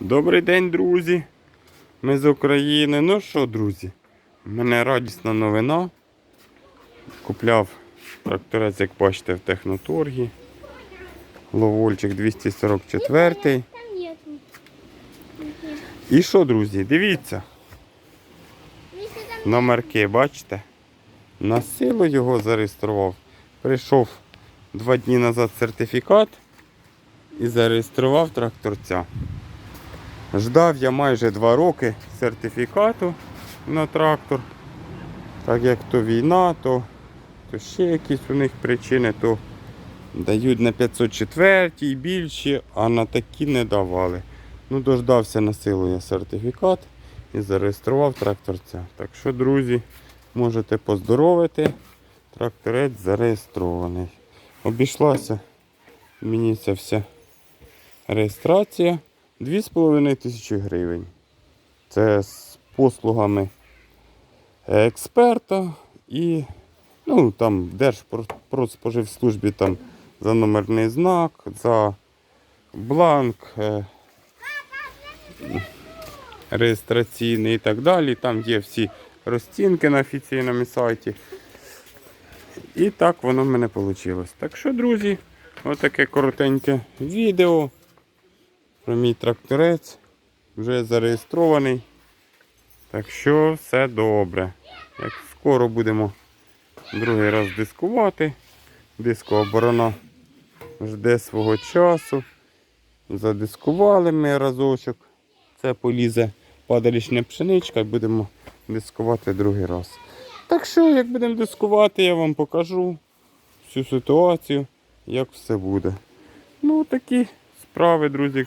Добрий день, друзі. Ми з України. Ну що, друзі? У мене радісна новина. Купляв тракторець, як бачите, в техноторгі. Ловольчик 244. Там нету. І що, друзі? Дивіться, номерки, бачите? На силу його зареєстрував. Прийшов два дні назад сертифікат і зареєстрував тракторця. Ждав я майже два роки сертифікату на трактор. Так як то війна, то, то ще якісь у них причини, то дають на 504 і більші, а на такі не давали. Ну, дождався на силу я сертифікат і зареєстрував тракторця. Так що, друзі, можете поздоровити. Тракторець зареєстрований. Обійшлася мені ця вся реєстрація 2,5 тисячі гривень. Це з послугами експерта і ну, там Держпродспоживслужбі там за номерний знак, за бланк е, реєстраційний і так далі. Там є всі розцінки на офіційному сайті. І так воно в мене вийшло. Так що, друзі, отаке коротеньке відео про мій тракторець. Вже зареєстрований. Так що все добре. Як скоро будемо другий раз дискувати. Дискова борона жде свого часу. Задискували ми разочок. Це полізе падалішня пшеничка і будемо дискувати другий раз. Так що, як будемо дискувати, я вам покажу всю ситуацію, як все буде. Ну, такі справи, друзі.